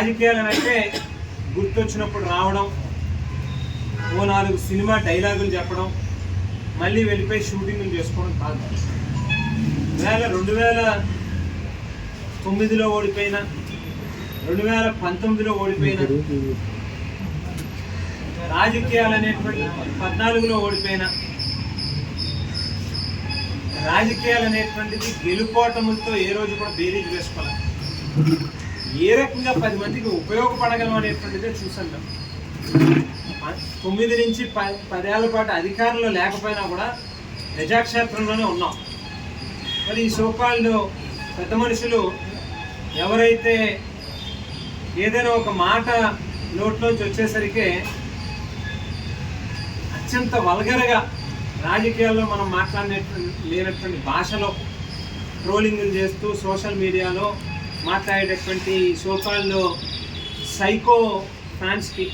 రాజకీయాలు అంటే గుర్తొచ్చినప్పుడు రావడం ఓ నాలుగు సినిమా డైలాగులు చెప్పడం మళ్ళీ వెళ్ళిపోయి షూటింగ్లు చేసుకోవడం కాదు. వేల రెండు వేల తొమ్మిదిలో ఓడిపోయిన రెండు వేల పంతొమ్మిదిలో ఓడిపోయిన రాజకీయాలు అనేటువంటి పద్నాలుగులో ఓడిపోయిన రాజకీయాలు అనేటువంటిది గెలుపోటములతో ఏ రోజు కూడా బేరీజ్ వేసుకోవాలి ఏ రకంగా పది మందికి ఉపయోగపడగలం అనేటువంటిదే చూసాం ప- తొమ్మిది నుంచి ప పదేళ్ళ పాటు అధికారంలో లేకపోయినా కూడా ప్రజాక్షేత్రంలోనే ఉన్నాం. మరి ఈ సోకాళ్ళు పెద్ద మనుషులు ఎవరైతే ఏదైనా ఒక మాట నోట్లోంచి వచ్చేసరికి అత్యంత వల్గరగా రాజకీయాల్లో మనం మాట్లాడినటువంటి లేనటువంటి భాషలో ట్రోలింగ్లు చేస్తూ సోషల్ మీడియాలో మాట్లాడేటటువంటి సోకాల్లో సైకో ఫ్యాన్స్కి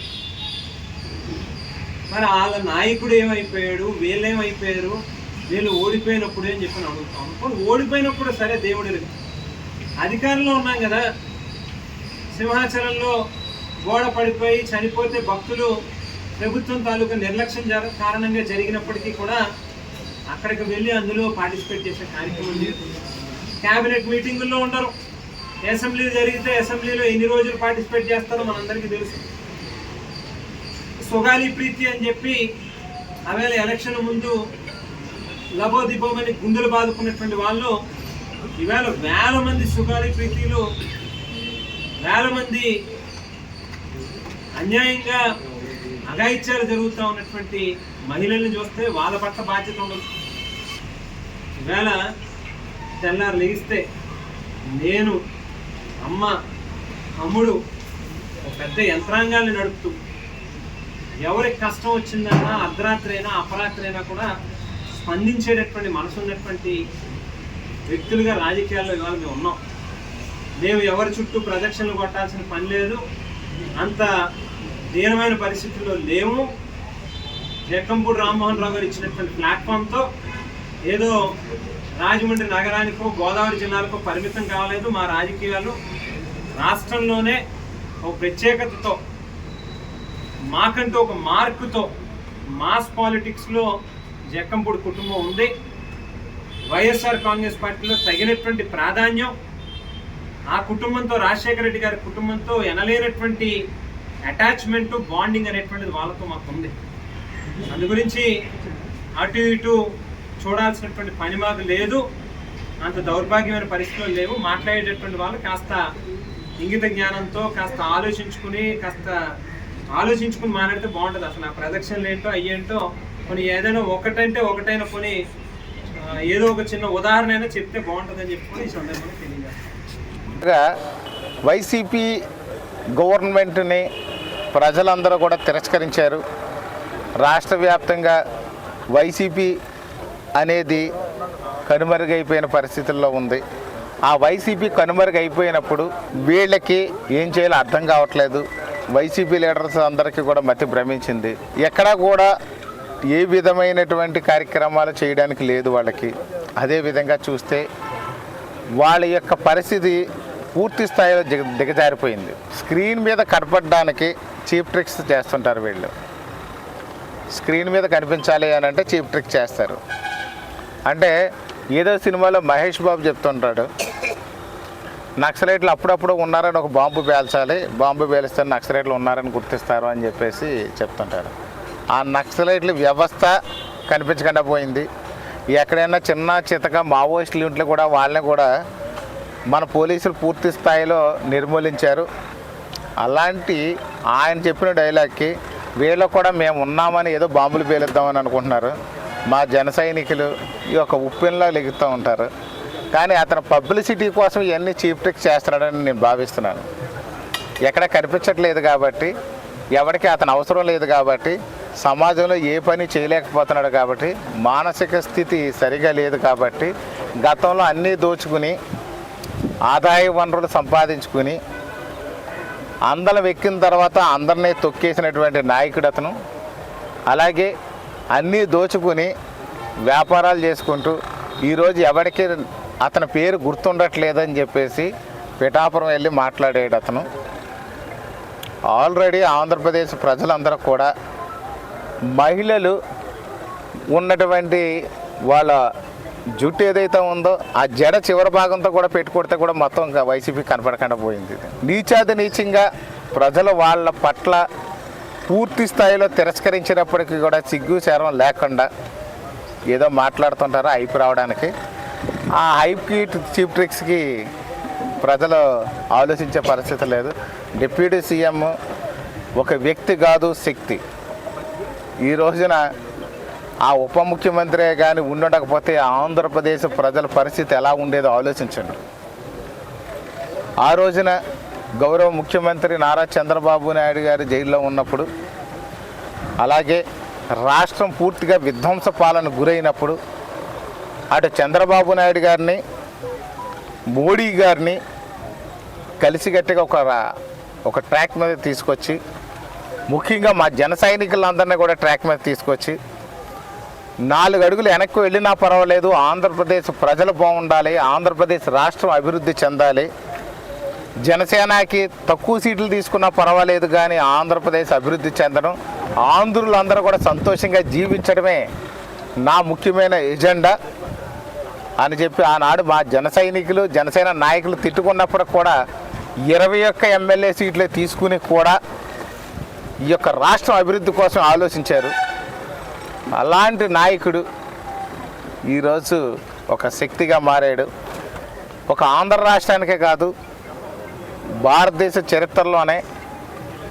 మరి వాళ్ళ నాయకుడు ఏమైపోయాడు? వీళ్ళు ఏమైపోయారు వీళ్ళు ఓడిపోయినప్పుడు ఏం చెప్పి అడుగుతాం ఇప్పుడు ఓడిపోయినప్పుడు సరే దేవుడు అధికారంలో ఉన్నాం కదా. సింహాచలంలో గోడ పడిపోయి చనిపోతే భక్తులు ప్రభుత్వం తాలూకా నిర్లక్ష్యం జర కారణంగా జరిగినప్పటికీ కూడా అక్కడికి వెళ్ళి అందులో పార్టిసిపేట్ చేసే కార్యక్రమం లేదు క్యాబినెట్ మీటింగుల్లో ఉండరు. అసెంబ్లీ జరిగితే అసెంబ్లీలో ఎన్ని రోజులు పార్టిసిపేట్ చేస్తారో మనందరికీ తెలుసు. సుగాలి ప్రీతి అని చెప్పి ఆవేళ ఎలక్షన్ ముందు లబోదిబోమని గుండెలు బాదుకున్నటువంటి వాళ్ళు ఈవేళ వేల మంది సుగాలి ప్రీతిలు వేల మంది అన్యాయంగా అఘాయిత్యాలు జరుగుతూ ఉన్నటువంటి మహిళల్ని చూస్తే వాళ్ళ పట్ల బాధ్యత ఉండదు. ఈవేళ తెల్లారు లేగిస్తే నేను అమ్మ తమ్ముడు ఒక పెద్ద యంత్రాంగాన్ని నడుపుతూ. ఎవరికి కష్టం వచ్చిందన్నా అర్ధరాత్రి అయినా అపరాత్రి అయినా కూడా స్పందించేటటువంటి మనసు ఉన్నటువంటి వ్యక్తులుగా రాజకీయాల్లో ఇవాళ మేము ఉన్నాం. మేము ఎవరి చుట్టూ ప్రదక్షిణలు కొట్టాల్సిన పని లేదు. అంత దీనమైన పరిస్థితుల్లో లేము. జక్కంపూడి రామ్మోహన్ రావు గారు ఇచ్చినటువంటి ప్లాట్ఫామ్తో ఏదో రాజమండ్రి నగరానికో గోదావరి జిల్లాలకో పరిమితం కాలేదు. మా రాజకీయాలు రాష్ట్రంలోనే ఒక ప్రత్యేకతతో మాకంటూ ఒక మార్కుతో మాస్ పాలిటిక్స్లో జక్కంపూడి కుటుంబం ఉంది. వైఎస్ఆర్ కాంగ్రెస్ పార్టీలో తగినటువంటి ప్రాధాన్యం ఆ కుటుంబంతో రాజశేఖర రెడ్డి గారి కుటుంబంతో ఎనలేనటువంటి అటాచ్మెంట్ బాండింగ్ అనేటువంటిది వాళ్ళతో మాకు ఉంది అందు గురించి అటు ఇటు చూడాల్సినటువంటి పని మాకు లేదు. అంత దౌర్భాగ్యమైన పరిస్థితులు లేవు. మాట్లాడేటటువంటి వాళ్ళు కాస్త ఇంగిత జ్ఞానంతో కాస్త ఆలోచించుకుని కాస్త ఆలోచించుకుని మాట్లాడితే బాగుంటుంది. అసలు ఆ ప్రదక్షిణలు ఏంటో అయ్యేంటో కొన్ని ఏదైనా ఒకటంటే ఒకటైనా కొన్ని ఏదో ఒక చిన్న ఉదాహరణ అయినా చెప్తే బాగుంటుందని చెప్పుకొని ఈ సందర్భంగా తెలియజేస్తాను వైసీపీ గవర్నమెంట్ని ప్రజలందరూ కూడా తిరస్కరించారు. రాష్ట్ర వ్యాప్తంగా వైసీపీ అనేది కనుమరుగైపోయిన పరిస్థితుల్లో ఉంది. ఆ వైసీపీ కనుమరుగైపోయినప్పుడు వీళ్ళకి ఏం చేయాలో అర్థం కావట్లేదు. వైసీపీ లీడర్స్ అందరికీ కూడా మతి భ్రమించింది. ఎక్కడా కూడా ఏ విధమైనటువంటి కార్యక్రమాలు చేయడానికి లేదు వాళ్ళకి. అదే విధంగా చూస్తే వాళ్ళ యొక్క పరిస్థితి పూర్తి స్థాయిలో దిగ దిగజారిపోయింది. స్క్రీన్ మీద కనపడడానికి చీప్ ట్రిక్స్ చేస్తుంటారు వీళ్ళు. స్క్రీన్ మీద కనిపించాలి అని అంటే చీప్ ట్రిక్ చేస్తారు. అంటే ఏదో సినిమాలో మహేష్ బాబు చెప్తుంటాడు నక్సలైట్లు అప్పుడప్పుడు ఉన్నారని ఒక బాంబు పేల్చాలి బాంబు పేలిస్తే నక్సలైట్లు ఉన్నారని గుర్తిస్తారు అని చెప్పేసి చెప్తుంటారు ఆ నక్సలైట్ల వ్యవస్థ కనిపించకుండా పోయింది. ఎక్కడైనా చిన్న చితక మావోయిస్టులు ఇంట్లో కూడా వాళ్ళని కూడా మన పోలీసులు పూర్తి స్థాయిలో నిర్మూలించారు. అలాంటి ఆయన చెప్పిన డైలాగ్కి వీళ్ళకు కూడా మేము ఉన్నామని ఏదో బాంబులు పేలుద్దామని అనుకుంటున్నారు. మా జన సైనికులు ఈ యొక్క ఉప్పెన్లా లెగుతూ ఉంటారు. కానీ అతను పబ్లిసిటీ కోసం ఇవన్నీ చీప్ టెక్ చేస్తున్నాడని నేను భావిస్తున్నాను. ఎక్కడ కనిపించట్లేదు కాబట్టి ఎవరికి అతను అవసరం లేదు కాబట్టి సమాజంలో ఏ పని చేయలేకపోతున్నాడు కాబట్టి మానసిక స్థితి సరిగా లేదు కాబట్టి గతంలో అన్నీ దోచుకుని ఆదాయ వనరులు సంపాదించుకుని అందరం ఎక్కిన తర్వాత అందరినీ తొక్కేసినటువంటి నాయకుడు అతను. అలాగే అన్నీ దోచుకుని వ్యాపారాలు చేసుకుంటూ ఈరోజు ఎవరికి అతని పేరు గుర్తుండట్లేదని చెప్పేసి పిఠాపురం వెళ్ళి మాట్లాడాడు అతను. ఆల్రెడీ ఆంధ్రప్రదేశ్ ప్రజలందరూ కూడా మహిళలు ఉన్నటువంటి వాళ్ళ జుట్టు ఏదైతే ఉందో ఆ జడ చివరి భాగంతో కూడా పెట్టుకొడితే కూడా మొత్తం ఇంకా వైసీపీ కనపడకుండా పోయింది నీచాది నీచంగా ప్రజలు వాళ్ళ పట్ల పూర్తి స్థాయిలో తిరస్కరించినప్పటికీ కూడా సిగ్గు శరం లేకుండా ఏదో మాట్లాడుతుంటారో హైప్ రావడానికి. ఆ హైప్కి చీప్ ట్రిక్స్కి ప్రజలు ఆలోచించే పరిస్థితి లేదు. డిప్యూటీ సీఎం ఒక వ్యక్తి కాదు శక్తి. ఈ రోజున ఆ ఉప ముఖ్యమంత్రి కానీ ఉండకపోతే ఆంధ్రప్రదేశ్ ప్రజల పరిస్థితి ఎలా ఉండేదో ఆలోచించండి. ఆ రోజున గౌరవ ముఖ్యమంత్రి నారా చంద్రబాబు నాయుడు గారు జైల్లో ఉన్నప్పుడు అలాగే రాష్ట్రం పూర్తిగా విధ్వంస పాలన గురైనప్పుడు అటు చంద్రబాబు నాయుడు గారిని మోడీ గారిని కలిసిగట్టిగా ఒక ఒక ట్రాక్ మీద తీసుకొచ్చి ముఖ్యంగా మా జన సైనికులందరినీ కూడా ట్రాక్ మీద తీసుకొచ్చి నాలుగు అడుగులు వెనక్కి వెళ్ళినా పర్వాలేదు ఆంధ్రప్రదేశ్ ప్రజలు బాగుండాలి ఆంధ్రప్రదేశ్ రాష్ట్రం అభివృద్ధి చెందాలి జనసేనకి తక్కువ సీట్లు తీసుకున్నా పర్వాలేదు కానీ ఆంధ్రప్రదేశ్ అభివృద్ధి చెందడం ఆంధ్రులందరూ కూడా సంతోషంగా జీవించడమే నా ముఖ్యమైన ఎజెండా అని చెప్పి ఆనాడు మా జన సైనికులు జనసేన నాయకులు తిట్టుకున్నప్పుడు కూడా ఇరవై ఒక్క ఎమ్మెల్యే సీట్లే తీసుకుని కూడా ఈ యొక్క రాష్ట్రం అభివృద్ధి కోసం ఆలోచించారు. అలాంటి నాయకుడు ఈరోజు ఒక శక్తిగా మారాడు. ఒక ఆంధ్ర రాష్ట్రానికే కాదు భారతదేశ చరిత్రలోనే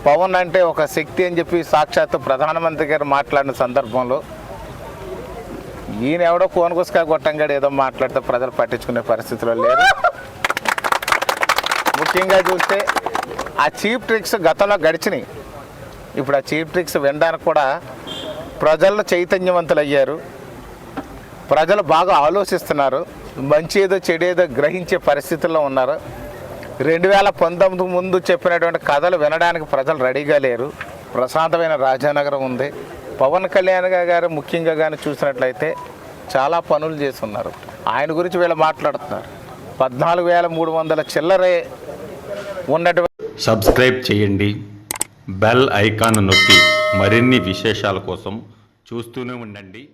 పవన్ అంటే ఒక శక్తి అని చెప్పి సాక్షాత్తు ప్రధానమంత్రి గారు మాట్లాడిన సందర్భంలో ఈయన ఎవడో కోనకుసుకాయ గొట్టంగాడు ఏదో మాట్లాడితే ప్రజలు పట్టించుకునే పరిస్థితిలో లేరు. ముఖ్యంగా చూస్తే ఆ చీప్ ట్రిక్స్ గతంలో గడిచినాయి. ఇప్పుడు ఆ చీప్ ట్రిక్స్ వినడానికి కూడా ప్రజల్లో చైతన్యవంతులు అయ్యారు ప్రజలు బాగా ఆలోచిస్తున్నారు. మంచి ఏదో చెడేదో ఏదో గ్రహించే పరిస్థితుల్లో ఉన్నారు. రెండు వేల పంతొమ్మిది ముందు చెప్పినటువంటి కథలు వినడానికి ప్రజలు రెడీగా లేరు. ప్రశాంతమైన రాజానగరం ఉంది. పవన్ కళ్యాణ్ గారు ముఖ్యంగా కానీ చూసినట్లయితే చాలా పనులు చేస్తున్నారు. ఆయన గురించి వీళ్ళు మాట్లాడుతున్నారు. పద్నాలుగు వేల మూడు వందల చిల్లరే ఉన్నటువంటి సబ్స్క్రైబ్ చేయండి. బెల్ ఐకాన్ నొక్కి మరిన్ని విశేషాల కోసం చూస్తూనే ఉండండి.